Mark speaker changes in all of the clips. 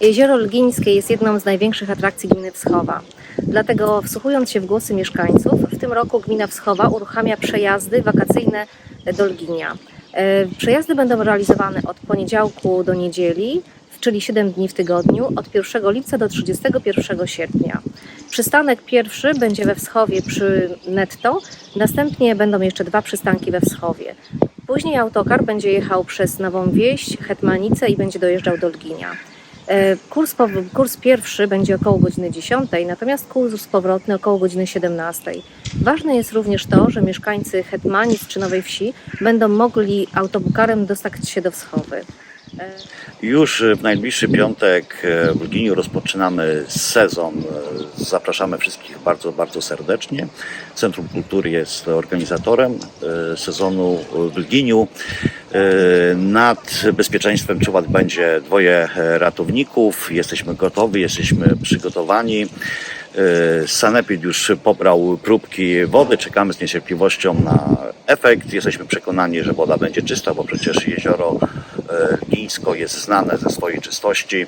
Speaker 1: Jezioro Lgińskie jest jedną z największych atrakcji gminy Wschowa. Dlatego wsłuchując się w głosy mieszkańców, w tym roku gmina Wschowa uruchamia przejazdy wakacyjne do Lginia. E, Przejazdy będą realizowane od poniedziałku do niedzieli, czyli 7 dni w tygodniu, od 1 lipca do 31 sierpnia. Przystanek pierwszy będzie we Wschowie przy Netto, następnie będą jeszcze dwa przystanki we Wschowie. Później autokar będzie jechał przez Nową Wieś, Hetmanicę i będzie dojeżdżał do Lginia. E, Kurs, kurs pierwszy będzie około godziny 10, natomiast kurs powrotny około godziny 17. Ważne jest również to, że mieszkańcy Hetmanic czy Nowej Wsi będą mogli autobukarem dostać się do Wschowy. E,
Speaker 2: Już w najbliższy piątek e, w Lginiu rozpoczynamy sezon. Zapraszamy wszystkich bardzo, bardzo serdecznie. Centrum Kultury jest organizatorem sezonu w Lginiu. E, Nad bezpieczeństwem czuwać będzie dwoje e, ratowników. Jesteśmy gotowi, jesteśmy przygotowani. E, Sanepid już pobrał próbki wody, czekamy z niecierpliwością na efekt. Jesteśmy przekonani, że woda będzie czysta, bo przecież jezioro jest znane ze swojej czystości.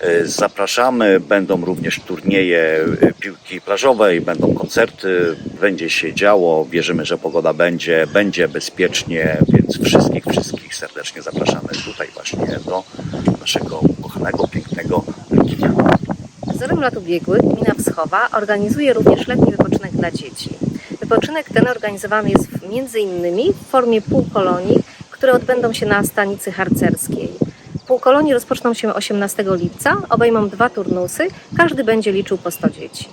Speaker 2: E, Zapraszamy, będą również turnieje e, piłki plażowej, będą koncerty, będzie się działo. Wierzymy, że pogoda będzie, będzie bezpiecznie, więc wszystkich, wszystkich serdecznie zapraszamy tutaj właśnie do naszego kochanego, pięknego Lginia.
Speaker 1: Wzorem lat ubiegłych gmina Wschowa organizuje również letni wypoczynek dla dzieci. Wypoczynek ten organizowany jest innymi w formie półkolonii, które odbędą się na stanicy harcerskiej. Półkolonie rozpoczną się 18 lipca, obejmą dwa turnusy, każdy będzie liczył po 100 dzieci.